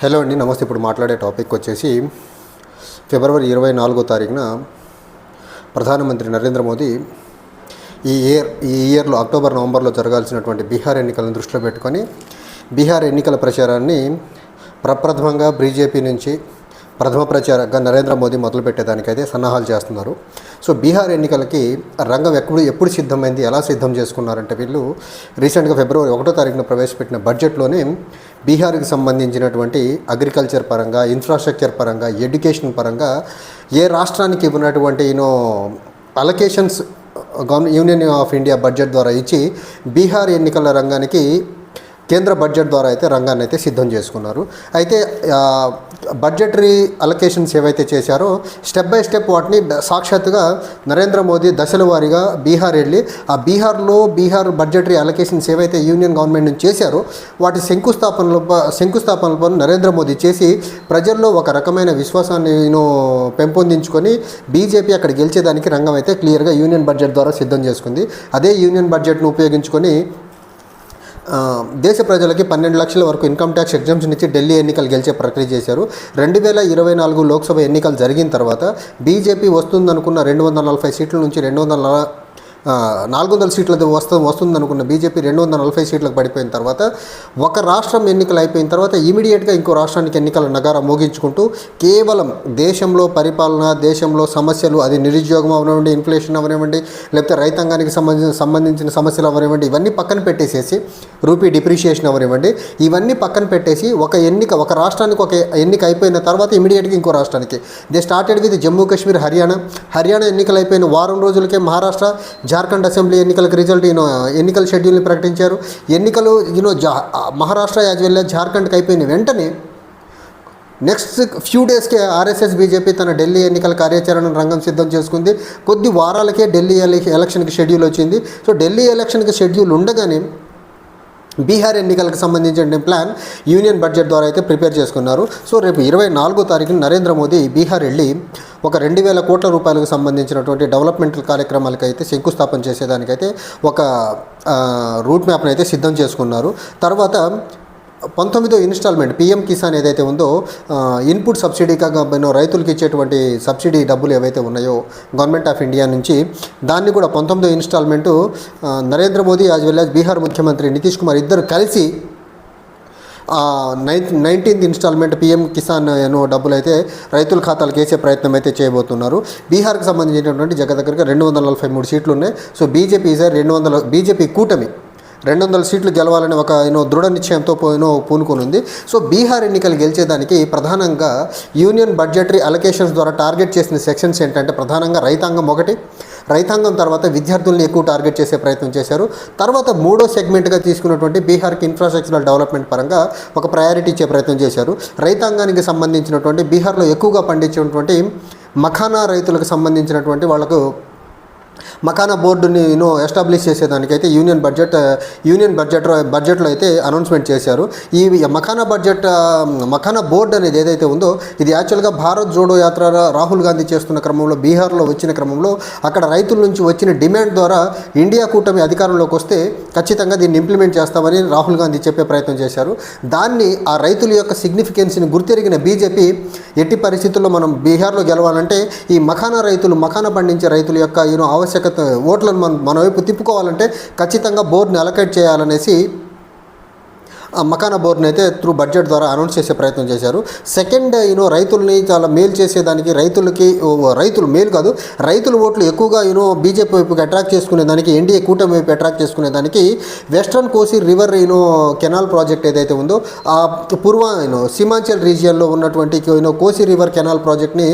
Hello అండి నమస్తే. ఇప్పుడు మాట్లాడే టాపిక్ వచ్చేసి ఫిబ్రవరి ఇరవై నాలుగో తారీఖున ప్రధానమంత్రి నరేంద్ర మోదీ ఈ ఇయర్ ఈ ఇయర్లో అక్టోబర్ నవంబర్లో జరగాల్సినటువంటి బీహార్ ఎన్నికలను దృష్టిలో పెట్టుకొని బీహార్ ఎన్నికల ప్రచారాన్ని ప్రప్రథమంగా బీజేపీ నుంచి ప్రథమ ప్రచారంగా నరేంద్ర మోదీ మొదలుపెట్టేదానికైతే సన్నాహాలు చేస్తున్నారు. సో బీహార్ ఎన్నికలకి రంగం ఎప్పుడు ఎప్పుడు సిద్ధమైంది ఎలా సిద్ధం చేసుకున్నారంటే వీళ్ళు రీసెంట్గా ఫిబ్రవరి ఒకటో తారీఖున ప్రవేశపెట్టిన బడ్జెట్లోనే బీహార్కి సంబంధించినటువంటి అగ్రికల్చర్ పరంగా ఇన్ఫ్రాస్ట్రక్చర్ పరంగా ఎడ్యుకేషన్ పరంగా ఏ రాష్ట్రానికి ఇవ్వనటువంటి you know allocations govern union of India budget ద్వారా ఇచ్చి బీహార్ ఎన్నికల రంగానికి కేంద్ర బడ్జెట్ ద్వారా అయితే రంగాన్ని అయితే సిద్ధం చేసుకున్నారు. అయితే బడ్జెటరీ అలొకేషన్స్ ఏవైతే చేశారో స్టెప్ బై స్టెప్ వాటిని సాక్షాత్తుగా నరేంద్ర మోదీ దశల వారీగా బీహార్ వెళ్ళి ఆ బీహార్లో బీహార్ బడ్జెటరీ అలొకేషన్స్ ఏవైతే యూనియన్ గవర్నమెంట్ నుంచి చేశారో వాటి శంకుస్థాపనలు ప- శంకుస్థాపనల పనులు నరేంద్ర మోదీ చేసి ప్రజల్లో ఒక రకమైన విశ్వాసాన్ని నేను పెంపొందించుకొని బీజేపీ అక్కడ గెలిచేదానికి రంగం అయితే క్లియర్గా యూనియన్ బడ్జెట్ ద్వారా సిద్ధం చేసుకుంది. అదే యూనియన్ బడ్జెట్ను ఉపయోగించుకొని దేశ ప్రజలకి పన్నెండు లక్షల వరకు ఇన్కమ్ ట్యాక్స్ ఎగ్జామ్షన్ ఇచ్చి ఢిల్లీ ఎన్నికలు గెలిచే ప్రక్రియ చేశారు. రెండు వేల ఇరవై నాలుగు లోక్సభ ఎన్నికలు జరిగిన తర్వాత బీజేపీ వస్తుందనుకున్న రెండు వందల నలభై సీట్ల నుంచి రెండు వందల నాలుగు వందల సీట్లది వస్తు వస్తుందనుకున్న బీజేపీ రెండు వందల నలభై సీట్లకు పడిపోయిన తర్వాత ఒక రాష్ట్రం ఎన్నికలు అయిపోయిన తర్వాత ఇమీడియట్గా ఇంకో రాష్ట్రానికి ఎన్నికల నగారా మోగించుకుంటూ కేవలం దేశంలో పరిపాలన దేశంలో సమస్యలు అది నిరుద్యోగం అవనివ్వండి ఇన్ఫ్లేషన్ అవనివ్వండి లేకపోతే రైతాంగానికి సంబంధించిన సంబంధించిన సమస్యలు అవనివ్వండి ఇవన్నీ పక్కన పెట్టేసేసి రూపీ డిప్రిషియేషన్ అవనివ్వండి ఇవన్నీ పక్కన పెట్టేసి ఒక ఎన్నిక ఒక రాష్ట్రానికి ఒక ఎన్నిక అయిపోయిన తర్వాత ఇమీడియట్గా ఇంకో రాష్ట్రానికి. They started with Jammu Kashmir Haryana. Haryana ఎన్నికలు అయిపోయిన వారం రోజులకే మహారాష్ట్ర జార్ఖండ్ అసెంబ్లీ ఎన్నికలకు రిజల్ట్ ఈయన ఎన్నికల షెడ్యూల్ని ప్రకటించారు. ఎన్నికలు యూనో జా మహారాష్ట్ర యాజ్ వెల్ జార్ఖండ్కి అయిపోయిన వెంటనే నెక్స్ట్ ఫ్యూ డేస్కే ఆర్ఎస్ఎస్ బీజేపీ తన ఢిల్లీ ఎన్నికల కార్యాచరణ రంగం సిద్ధం చేసుకుంది. కొద్ది వారాలకే ఢిల్లీ ఎలక్షన్కి షెడ్యూల్ వచ్చింది. సో ఢిల్లీ ఎలక్షన్కి షెడ్యూల్ ఉండగానే బీహార్ ఎన్నికలకు సంబంధించిన ప్లాన్ యూనియన్ బడ్జెట్ ద్వారా అయితే ప్రిపేర్ చేసుకున్నారు. సో రేపు ఇరవై నాలుగో తారీఖున నరేంద్ర మోదీ బీహార్ వెళ్ళి ఒక రెండు వేల కోట్ల రూపాయలకు సంబంధించినటువంటి డెవలప్మెంటల్ కార్యక్రమాలకు అయితే శంకుస్థాపన చేసేదానికైతే ఒక రూట్ మ్యాప్ని అయితే సిద్ధం చేసుకున్నారు. తర్వాత పంతొమ్మిదో ఇన్స్టాల్మెంట్ పిఎం కిసాన్ ఏదైతే ఉందో ఇన్పుట్ సబ్సిడీగా రైతులకు ఇచ్చేటువంటి సబ్సిడీ డబ్బులు ఏవైతే ఉన్నాయో గవర్నమెంట్ ఆఫ్ ఇండియా నుంచి దాన్ని కూడా పంతొమ్మిదో instalment Narendra Modi as well as Bihar ముఖ్యమంత్రి నితీష్ కుమార్ ఇద్దరు కలిసి nine nineteenth instalment PM Kisan ఎన్నో డబ్బులు అయితే రైతుల ఖాతాలకు వేసే ప్రయత్నం అయితే చేయబోతున్నారు. బీహార్కి సంబంధించినటువంటి జగ దగ్గరగా రెండు వందల నలభై మూడు సీట్లు ఉన్నాయి. సో బీజేపీ ఈసారి రెండు వందల బీజేపీ కూటమి రెండు వందల సీట్లు గెలవాలని ఒక యూనో దృఢ నిశ్చయంతో పోయినో పూనుకొని ఉంది సో బీహార్ ఎన్నికలు గెలిచేదానికి ప్రధానంగా యూనియన్ బడ్జెటరీ అలొకేషన్స్ ద్వారా టార్గెట్ చేసిన సెక్షన్స్ ఏంటంటే ప్రధానంగా రైతాంగం ఒకటి. రైతాంగం తర్వాత విద్యార్థుల్ని ఎక్కువ టార్గెట్ చేసే ప్రయత్నం చేశారు. తర్వాత మూడో సెగ్మెంట్గా తీసుకున్నటువంటి బీహార్కి ఇన్ఫ్రాస్ట్రక్చరల్ డెవలప్మెంట్ పరంగా ఒక ప్రయారిటీ ఇచ్చే ప్రయత్నం చేశారు. రైతాంగానికి సంబంధించినటువంటి బీహార్లో ఎక్కువగా పండించినటువంటి మఖానా రైతులకు సంబంధించినటువంటి వాళ్ళకు మకానా బోర్డుని యూనో ఎస్టాబ్లిష్ చేసేదానికైతే యూనియన్ బడ్జెట్ యూనియన్ బడ్జెట్ బడ్జెట్లో అయితే అనౌన్స్మెంట్ చేశారు. ఈ మకానా బడ్జెట్ ఆ, uh, మకానా బోర్డు అనేది ఏదైతే ఉందో ఇది యాక్చువల్గా భారత్ జోడో యాత్ర రాహుల్ గాంధీ చేస్తున్న క్రమంలో బీహార్లో వచ్చిన క్రమంలో అక్కడ రైతుల నుంచి వచ్చిన డిమాండ్ ద్వారా ఇండియా కూటమి అధికారంలోకి వస్తే ఖచ్చితంగా దీన్ని ఇంప్లిమెంట్ చేస్తామని రాహుల్ గాంధీ చెప్పే ప్రయత్నం చేశారు. దాన్ని ఆ రైతుల యొక్క సిగ్నిఫికెన్స్ని గుర్తెరిగిన బీజేపీ ఎట్టి పరిస్థితుల్లో మనం బీహార్లో గెలవాలంటే ఈ మఖానా రైతులు మఖానా పండించే రైతుల యొక్క యూనో ఆవశ్యకత ఓట్లను మనం మన వైపు తిప్పుకోవాలంటే ఖచ్చితంగా బోర్డుని అలకేట్ చేయాలనేసి మకానా బోర్ని అయితే త్రూ బడ్జెట్ ద్వారా అనౌన్స్ చేసే ప్రయత్నం చేశారు. సెకండ్ యూనో రైతుల్ని చాలా మేలు చేసేదానికి రైతులకి రైతులు మేలు కాదు రైతుల ఓట్లు ఎక్కువగా యూనో బీజేపీ వైపుకి అట్రాక్ట్ చేసుకునేదానికి ఎన్డీఏ కూటమి వైపు attract చేసుకునేదానికి western Kosi river you know canal project ఏదైతే ఉందో ఆ పూర్వ యూనో సీమాంచల్ రీజియన్లో ఉన్నటువంటి యూనో కోసి రివర్ కెనాల్ ప్రాజెక్ట్ని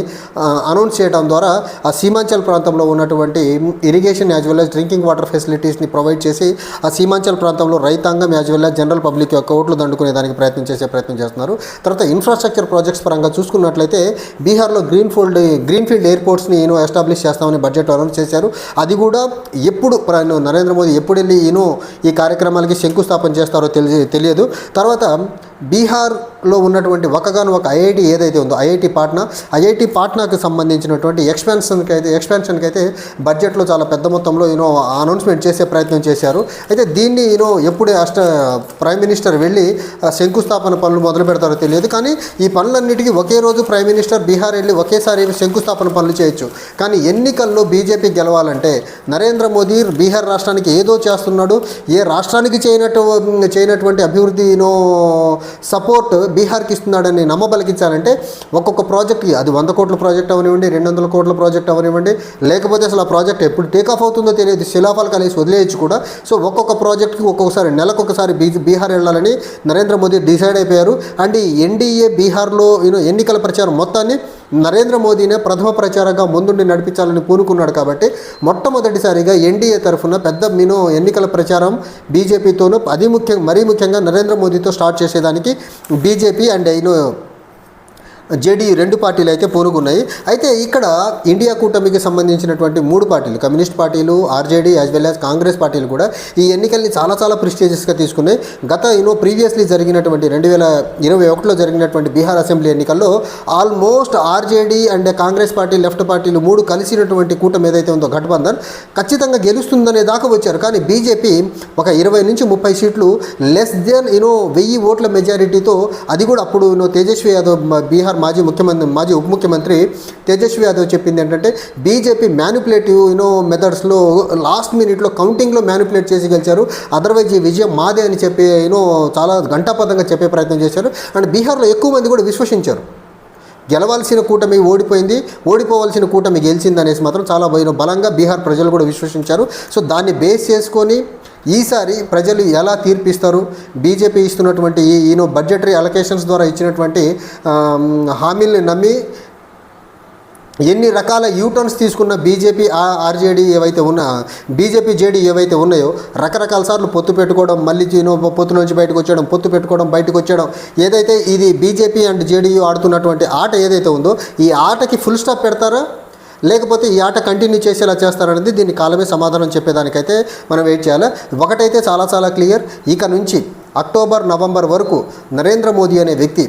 అనౌన్స్ చేయడం ద్వారా ఆ సీమాంచల్ ప్రాంతంలో ఉన్నటువంటి irrigation as well as drinking water ఫెసిలిటీస్ని provide చేసి ఆ సీమాంచల్ ప్రాంతంలో రైతాంగం as well as general public కోట్లు దండుకునే దానికి ప్రయత్నం చేసే ప్రయత్నం చేస్తున్నారు. తర్వాత ఇన్ఫ్రాస్ట్రక్చర్ ప్రాజెక్ట్స్ పరంగా చూసుకున్నట్లయితే బీహార్లో గ్రీన్ ఫోల్డ్ గ్రీన్ ఫీల్డ్ ఎయిర్పోర్ట్స్ని ఈయన ఎస్టాబ్లిష్ చేస్తామని బడ్జెట్ అనౌన్స్ చేశారు. అది కూడా ఎప్పుడు నరేంద్ర మోదీ ఎప్పుడు వెళ్ళి ఈయన ఈ కార్యక్రమాలకి శంకుస్థాపన చేస్తారో తెలియ తెలియదు. తర్వాత బీహార్లో ఉన్నటువంటి ఒకగాను ఒక ఐఐటి ఏదైతే ఉందో ఐఐటి పాట్నా ఐఐటి పాట్నాకి సంబంధించినటువంటి ఎక్స్పాన్షన్కి అయితే ఎక్స్పాన్షన్కి అయితే బడ్జెట్లో చాలా పెద్ద మొత్తంలో యూనో అనౌన్స్మెంట్ చేసే ప్రయత్నం చేశారు. అయితే దీన్ని యూనో ఎప్పుడే అష్ట ప్రైమ్ మినిస్టర్ వెళ్ళి శంకుస్థాపన పనులు మొదలు పెడతారో తెలియదు. కానీ ఈ పనులన్నిటికీ ఒకే రోజు ప్రైమ్ మినిస్టర్ బీహార్ వెళ్ళి ఒకేసారి శంకుస్థాపన పనులు చేయొచ్చు. కానీ ఎన్నికల్లో బీజేపీ గెలవాలంటే నరేంద్ర మోదీ బీహార్ రాష్ట్రానికి ఏదో చేస్తున్నాడు. ఏ రాష్ట్రానికి చేయనట్టు చేయనటువంటి అభివృద్ధినో సపోర్ట్ బీహార్కి ఇస్తున్నాడని నమ్మబలికించాలంటే ఒక్కొక్క ప్రాజెక్ట్కి అది వంద కోట్ల ప్రాజెక్ట్ అవనివ్వండి రెండు వందల కోట్ల ప్రాజెక్ట్ అవనివ్వండి. లేకపోతే అసలు ఆ ప్రాజెక్ట్ ఎప్పుడు టేకాఫ్ అవుతుందో తెలియదు. శిలాఫలకాలు కలిసి వదిలేయచ్చు కూడా. సో ఒక్కొక్క ప్రాజెక్ట్కి ఒక్కొక్కసారి నెలకొకసారి బీ బీహార్ వెళ్ళాలని నరేంద్ర మోదీ డిసైడ్ అయిపోయారు. అండ్ ఈ ఎన్డీఏ బీహార్లో యూనో ఎన్నికల ప్రచారం మొత్తాన్ని నరేంద్ర మోదీనే ప్రథమ ప్రచారంగా ముందుండి నడిపించాలని పూనుకున్నాడు కాబట్టి మొట్టమొదటిసారిగా ఎన్డీఏ తరఫున పెద్ద మీనో ఎన్నికల ప్రచారం బీజేపీతోనూ అది ముఖ్యం మరీ ముఖ్యంగా నరేంద్ర మోదీతో స్టార్ట్ చేసేదానికి బీజేపీ అండ్ యూనో జేడీ రెండు పార్టీలు అయితే పూనుకున్నాయి అయితే ఇక్కడ ఇండియా కూటమికి సంబంధించినటువంటి మూడు పార్టీలు కమ్యూనిస్ట్ పార్టీలు RJD as well as Congress పార్టీలు కూడా ఈ ఎన్నికల్ని చాలా చాలా ప్రిస్టేజియస్గా తీసుకున్నాయి. గత యూనో ప్రీవియస్లీ జరిగినటువంటి రెండు వేల ఇరవై ఒకటిలో జరిగినటువంటి బీహార్ అసెంబ్లీ ఎన్నికల్లో almost RJD and Congress party left పార్టీలు మూడు కలిసినటువంటి కూటమి ఏదైతే ఉందో గఠబంధన్ ఖచ్చితంగా గెలుస్తుందనే దాకా వచ్చారు. కానీ బీజేపీ ఒక ఇరవై నుంచి ముప్పై సీట్లు లెస్ దెన్ యూనో వెయ్యి ఓట్ల మెజారిటీతో అది కూడా అప్పుడు యూనో తేజస్వి యాదవ్ బీహార్ బీహార్ మాజీ ముఖ్యమంత్రి మాజీ ఉప ముఖ్యమంత్రి తేజస్వి యాదవ్ చెప్పింది ఏంటంటే బీజేపీ మ్యానిపులేటివ్ యూనో మెథడ్స్లో లాస్ట్ మినిట్లో కౌంటింగ్లో మ్యానిపులేట్ చేసి గెలిచారు. అదర్వైజ్ ఈ విజయం మాదే అని చెప్పి యూనో చాలా ఘంటాపథంగా చెప్పే ప్రయత్నం చేశారు. అండ్ బీహార్లో ఎక్కువ మంది కూడా విశ్వసించారు. గెలవాల్సిన కూటమి ఓడిపోయింది ఓడిపోవాల్సిన కూటమి గెలిచింది అనేసి మాత్రం చాలా బలంగా బీహార్ ప్రజలు కూడా విశ్వసించారు. సో దాన్ని బేస్ చేసుకొని ఈసారి ప్రజలు ఎలా తీర్పిస్తారు? బీజేపీ ఇస్తున్నటువంటి ఈ ఈనో బడ్జెటరీ అలొకేషన్స్ ద్వారా ఇచ్చినటువంటి హామీల్ని నమ్మి ఎన్ని రకాల యూటర్న్స్ తీసుకున్న బీజేపీ ఆర్జేడీ ఏవైతే ఉన్నా బీజేపీ జేడీ ఏవైతే ఉన్నాయో రకరకాల సార్లు పొత్తు పెట్టుకోవడం మళ్ళీ పొత్తు నుంచి బయటకు వచ్చేయడం పొత్తు పెట్టుకోవడం బయటకు వచ్చేయడం ఏదైతే ఇది బీజేపీ అండ్ జేడీయూ ఆడుతున్నటువంటి ఆట ఏదైతే ఉందో ఈ ఆటకి ఫుల్ స్టాప్ పెడతారా? లేకపోతే ఈ ఆట కంటిన్యూ చేసేలా చేస్తారనేది దీని కాలమే సమాధానం చెప్పేదానికైతే మనం వెయిట్ చేయాలి. ఒకటైతే చాలా చాలా క్లియర్. ఇక నుంచి అక్టోబర్ నవంబర్ వరకు నరేంద్ర మోదీ అనే వ్యక్తి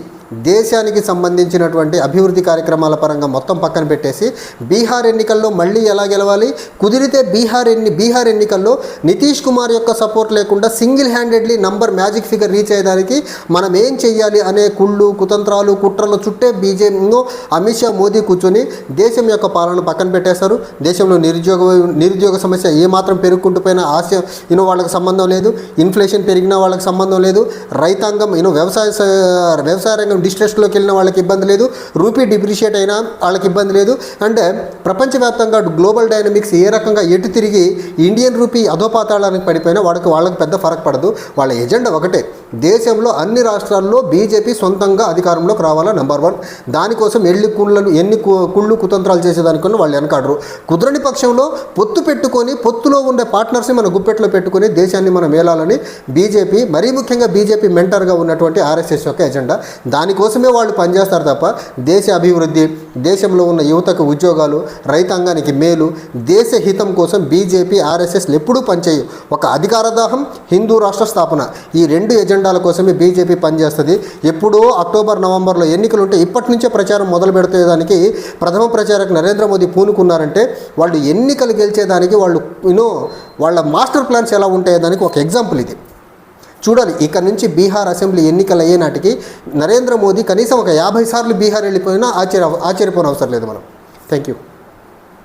దేశానికి సంబంధించినటువంటి అభివృద్ధి కార్యక్రమాల పరంగా మొత్తం పక్కన పెట్టేసి బీహార్ ఎన్నికల్లో మళ్ళీ ఎలా గెలవాలి? కుదిరితే బీహార్ ఎన్ని బీహార్ ఎన్నికల్లో నితీష్ కుమార్ యొక్క సపోర్ట్ లేకుండా single handedly number magic figure reach అయ్యేదానికి మనం ఏం చెయ్యాలి అనే కుళ్ళు కుతంత్రాలు కుట్రలు చుట్టే బీజేపీను అమిత్ షా మోదీ కూర్చొని దేశం యొక్క పాలన పక్కన పెట్టేశారు. దేశంలో నిరుద్యోగ నిరుద్యోగ సమస్య ఏమాత్రం పెరుగుకుంటూ పోయినా ఆశ యూనో వాళ్ళకి సంబంధం లేదు. ఇన్ఫ్లేషన్ పెరిగినా వాళ్ళకి సంబంధం లేదు. రైతాంగం యూనో వ్యవసాయ వ్యవసాయ రంగం డిస్ట్రెస్లోకి వెళ్ళిన వాళ్ళకి ఇబ్బంది లేదు రూపీ డిప్రిషియేట్ అయినా వాళ్ళకి ఇబ్బంది లేదు. అండ్ ప్రపంచవ్యాప్తంగా గ్లోబల్ డైనమిక్స్ ఏ రకంగా ఎటు తిరిగి ఇండియన్ రూపీ అధోపాతాళానికి పడిపోయినా వాళ్ళకి వాళ్ళకి పెద్ద ఫరక్ పడదు. వాళ్ళ ఎజెండా ఒకటే దేశంలో అన్ని రాష్ట్రాల్లో బీజేపీ సొంతంగా అధికారంలోకి రావాలా నెంబర్ వన్ దానికోసం ఎల్లి కుళ్ళలు ఎన్ని కుళ్ళు కుతంత్రాలు చేసేదానికన్నా వాళ్ళు వెనకాడరు. కుదరని పక్షంలో పొత్తు పెట్టుకొని పొత్తులో ఉండే పార్ట్నర్స్ని మన గుప్పెట్లో పెట్టుకొని దేశాన్ని మనం మేలాలని బీజేపీ మరీ ముఖ్యంగా బీజేపీ మెంటర్గా ఉన్నటువంటి ఆర్ఎస్ఎస్ యొక్క ఎజెండా దానికోసమే వాళ్ళు పనిచేస్తారు తప్ప దేశ అభివృద్ధి దేశంలో ఉన్న యువతకు ఉద్యోగాలు రైతాంగానికి మేలు దేశ హితం కోసం బీజేపీ ఆర్ఎస్ఎస్ ఎప్పుడూ పనిచేయు ఒక అధికార దాహం హిందూ రాష్ట్ర స్థాపన. ఈ రెండు ఎజెండాల కోసమే బీజేపీ పనిచేస్తుంది. ఎప్పుడో అక్టోబర్ నవంబర్లో ఎన్నికలు ఉంటే ఇప్పటి నుంచే ప్రచారం మొదలు పెడితేదానికి ప్రథమ ప్రచారక నరేంద్ర మోదీ పూనుకున్నారంటే వాళ్ళు ఎన్నికలు గెలిచేదానికి వాళ్ళు యూనో వాళ్ళ మాస్టర్ ప్లాన్స్ ఎలా ఉంటాయో దానికి ఒక ఎగ్జాంపుల్ ఇది. చూడాలి. ఇక్కడ నుంచి బీహార్ అసెంబ్లీ ఎన్నికలు అయ్యే నాటికి నరేంద్ర మోదీ కనీసం ఒక యాభై సార్లు బీహార్ వెళ్ళిపోయినా ఆశ్చర్య ఆశ్చర్యపోనవసరం లేదు మనం. Thank you